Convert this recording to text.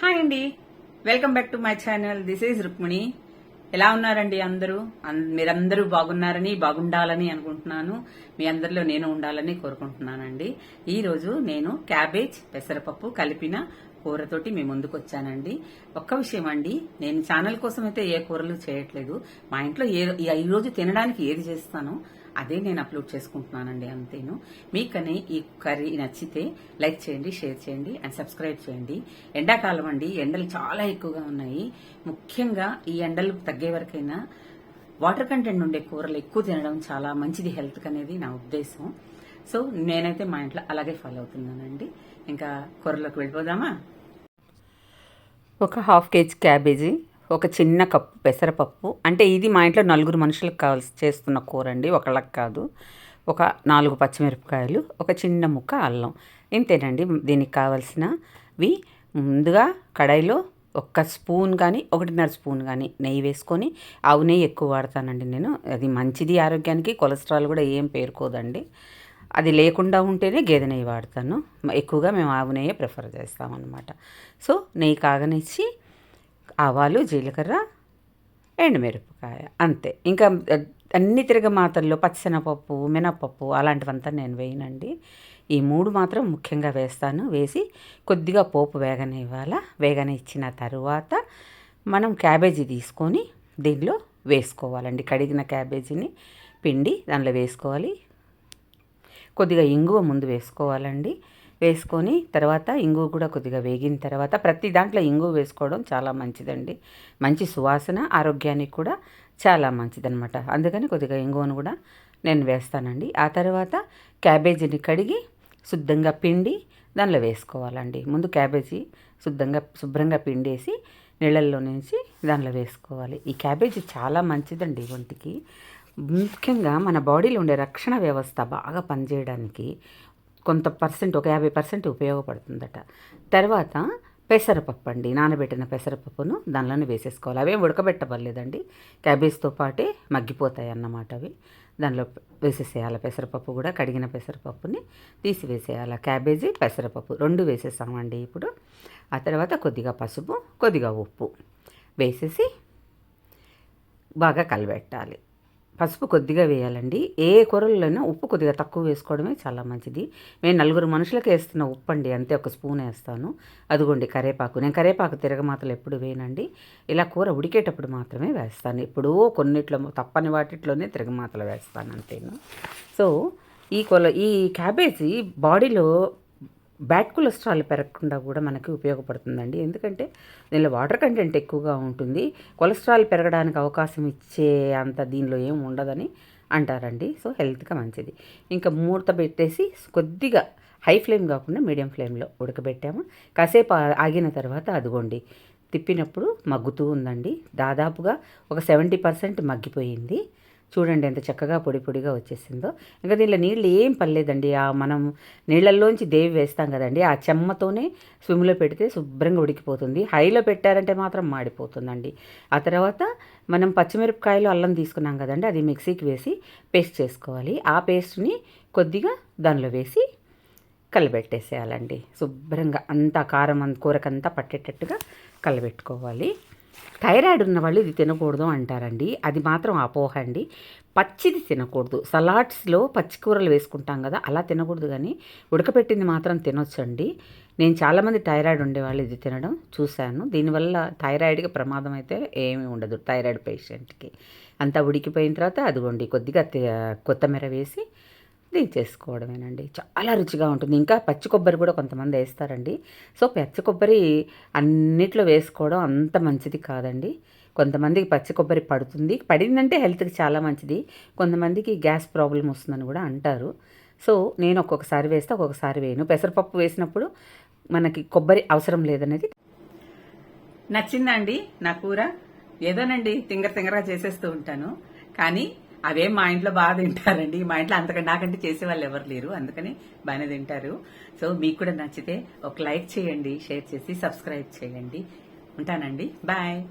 Hi అండి. Welcome back to my channel. This is Rukmini. ఎలా ఉన్నారండి అందరూ? మీరందరూ బాగున్నారని బాగుండాలని అనుకుంటున్నాను. మీ అందరిలో నేను ఉండాలని కోరుకుంటున్నానండి. ఈరోజు నేను క్యాబేజ్ పెసరపప్పు కలిపిన కూరతోటి మీ ముందుకు వచ్చానండి. ఒక్క విషయం అండి నేను ఛానల్ కోసం అయితే ఏ కూరలు చేయట్లేదు. మా ఇంట్లో ఏ ఈ రోజు తినడానికి ఏది చేస్తానో అదే నేను అప్లోడ్ చేసుకుంటున్నానండి అంతేను. మీకని ఈ కర్రీ నచ్చితే లైక్ చేయండి షేర్ చేయండి అండ్ సబ్స్క్రైబ్ చేయండి. ఎండాకాలం అండి ఎండలు చాలా ఎక్కువగా ఉన్నాయి. ముఖ్యంగా ఈ ఎండలు తగ్గే వరకైనా వాటర్ కంటెంట్ ఉండే కూరలు ఎక్కువ తినడం చాలా మంచిది హెల్త్ అనేది నా ఉద్దేశం. సో నేనైతే మా ఇంట్లో అలాగే ఫాలో అవుతున్నానండి. ఇంకా కూరలోకి వెళ్ళిపోదామా? ఒక హాఫ్ కేజీ క్యాబేజీ ఒక చిన్న కప్పు పెసరపప్పు. అంటే ఇది మా ఇంట్లో నలుగురు మనుషులకు కావాల్సి చేస్తున్న కూర అండి ఒకళ్ళకి కాదు. ఒక నాలుగు పచ్చిమిరపకాయలు ఒక చిన్న ముక్క అల్లం. ఇంతేనండి దీనికి కావాల్సినవి. ముందుగా కడాయిలో ఒక్క స్పూన్ కానీ ఒకటిన్నర స్పూన్ కానీ నెయ్యి వేసుకొని ఆవు నెయ్యి ఎక్కువ వాడతానండి నేను. అది మంచిది ఆరోగ్యానికి కొలెస్ట్రాల్ కూడా ఏం పేరుకోదండి. అది లేకుండా ఉంటేనే గేదె నెయ్యి వాడతాను. ఎక్కువగా మేము ఆవు నెయ్యి ప్రిఫర్ చేస్తామన్నమాట. సో నెయ్యి కాగనిచ్చి ఆవాలు జీలకర్ర ఎండుమిరపకాయ అంతే. ఇంకా అన్ని తిరగ మాత్రల్లో పచ్చినపప్పు మినపప్పు అలాంటివంతా నేను వేయనండి. ఈ మూడు మాత్రం ముఖ్యంగా వేస్తాను. వేసి కొద్దిగా పోపు వేగనివ్వాల. వేగనిచ్చిన తరువాత మనం క్యాబేజీ తీసుకొని దీనిలో వేసుకోవాలండి. కడిగిన క్యాబేజీని పిండి దానిలో వేసుకోవాలి. కొద్దిగా ఇంగువ ముందు వేసుకోవాలండి. వేసుకొని తర్వాత ఇంగువ కూడా కొద్దిగా వేగిన తర్వాత ప్రతి దాంట్లో ఇంగువ వేసుకోవడం చాలా మంచిదండి. మంచి సువాసన ఆరోగ్యానికి కూడా చాలా మంచిదన్నమాట. అందుకని కొద్దిగా ఇంగువను కూడా నేను వేస్తానండి. ఆ తర్వాత క్యాబేజీని కడిగి శుద్ధంగా పిండి దానిలో వేసుకోవాలండి. ముందు క్యాబేజీ శుద్ధంగా శుభ్రంగా పిండేసి నీళ్ళల్లో నుంచి దానిలో వేసుకోవాలి. ఈ క్యాబేజీ చాలా మంచిదండి ఒంటికి ముఖ్యంగా మన బాడీలో ఉండే రక్షణ వ్యవస్థ బాగా పనిచేయడానికి కొంత పర్సెంట్ ఒక యాభై పర్సెంట్ ఉపయోగపడుతుందట. తర్వాత పెసరపప్పు అండి. నానబెట్టిన పెసరపప్పును దానిలోనే వేసేసుకోవాలి. అవేం ఉడకబెట్టబడలేదండి. క్యాబేజ్తో పాటే మగ్గిపోతాయి అన్నమాట అవి. దానిలో వేసేసేయాలి పెసరపప్పు కూడా. కడిగిన పెసరపప్పుని తీసివేసేయాలి. క్యాబేజీ పెసరపప్పు రెండు వేసేసామండి ఇప్పుడు. ఆ తర్వాత కొద్దిగా పసుపు కొద్దిగా ఉప్పు వేసేసి బాగా కలబెట్టాలి. పసుపు కొద్దిగా వేయాలండి. ఏ కూరల్లోనైనా ఉప్పు కొద్దిగా తక్కువ వేసుకోవడమే చాలా మంచిది. నేను నలుగురు మనుషులకు వేస్తున్న ఉప్పు అండి అంతే ఒక స్పూన్ వేస్తాను. అదిగోండి కరేపాకు. నేను కరేపాకు తిరగమాతలు ఎప్పుడు వేయనండి. ఇలా కూర ఉడికేటప్పుడు మాత్రమే వేస్తాను. ఎప్పుడూ కొన్నిట్లో తప్పని వాటిట్లోనే తిరగమాతలు వేస్తాను అంతేను? సో ఈ కొల ఈ క్యాబేజీ బాడీలో బ్యాడ్ కొలెస్ట్రాల్ పెరగకుండా కూడా మనకి ఉపయోగపడుతుందండి. ఎందుకంటే దీనిలో వాటర్ కంటెంట్ ఎక్కువగా ఉంటుంది. కొలెస్ట్రాల్ పెరగడానికి అవకాశం ఇచ్చే అంత దీనిలో ఏం ఉండదని అంటారండి. సో హెల్త్గా మంచిది. ఇంకా మూత పెట్టేసి కొద్దిగా హై ఫ్లేమ్ కాకుండా మీడియం ఫ్లేమ్లో ఉడకబెట్టాము. కాసేపు ఆగిన తర్వాత అదిగోండి. తిప్పినప్పుడు మగ్గుతూ ఉందండి. దాదాపుగా ఒక సెవెంటీ పర్సెంట్ మగ్గిపోయింది. చూడండి ఎంత చక్కగా పొడి పొడిగా వచ్చేసిందో. ఇంకా దీనిలో నీళ్ళు ఏం పర్లేదండి ఆ మనం నీళ్ళల్లోంచి దేవి వేస్తాం కదండి. ఆ చెమ్మతోనే స్విమ్లో పెడితే శుభ్రంగా ఉడికిపోతుంది. హైలో పెట్టారంటే మాత్రం మాడిపోతుందండి. ఆ తర్వాత మనం పచ్చిమిరపకాయలు అల్లం తీసుకున్నాం కదండి. అది మిక్సీకి వేసి పేస్ట్ చేసుకోవాలి. ఆ పేస్ట్ని కొద్దిగా దానిలో వేసి కలబెట్టేసేయాలండి. శుభ్రంగా అంతా కారం అంత కూరకంతా పట్టేటట్టుగా కలబెట్టుకోవాలి. థైరాయిడ్ ఉన్న వాళ్ళు ఇది తినకూడదు అంటారండి. అది మాత్రం అపోహ అండి. పచ్చిది తినకూడదు. సలాడ్స్లో పచ్చి కూరలు వేసుకుంటాం కదా అలా తినకూడదు కానీ ఉడకపెట్టింది మాత్రం తినొచ్చండి. నేను చాలామంది థైరాయిడ్ ఉండేవాళ్ళు ఇది తినడం చూశాను. దీనివల్ల థైరాయిడ్కి ప్రమాదం అయితే ఏమీ ఉండదు థైరాయిడ్ పేషెంట్కి. అంతా ఉడికిపోయిన తర్వాత అదిగోండి కొద్దిగా కొత్తిమీర వేసి దించేసుకోవడమేనండి చాలా రుచిగా ఉంటుంది. ఇంకా పచ్చి కొబ్బరి కూడా కొంతమంది వేస్తారండి. సో పచ్చి కొబ్బరి అన్నిట్లో వేసుకోవడం అంత మంచిది కాదండి. కొంతమందికి పచ్చి కొబ్బరి పడుతుంది. పడిందంటే హెల్త్కి చాలా మంచిది. కొంతమందికి గ్యాస్ ప్రాబ్లం వస్తుందని కూడా అంటారు. సో నేను ఒక్కొక్కసారి వేస్తే ఒక్కొక్కసారి వేయను. పెసరపప్పు వేసినప్పుడు మనకి కొబ్బరి అవసరం లేదనేది. నచ్చిందండి నా కూర. ఏదోనండి తింగర తింగరగా చేసేస్తూ ఉంటాను. కానీ అవేం మా ఇంట్లో బాగా తింటారండి. మా ఇంట్లో అంతకంటే నాకంటే చేసే వాళ్ళు ఎవరు లేరు. అందుకని బాగానే తింటారు. సో మీకు కూడా నచ్చితే ఒక లైక్ చేయండి షేర్ చేసి సబ్స్క్రైబ్ చేయండి. ఉంటానండి. బాయ్.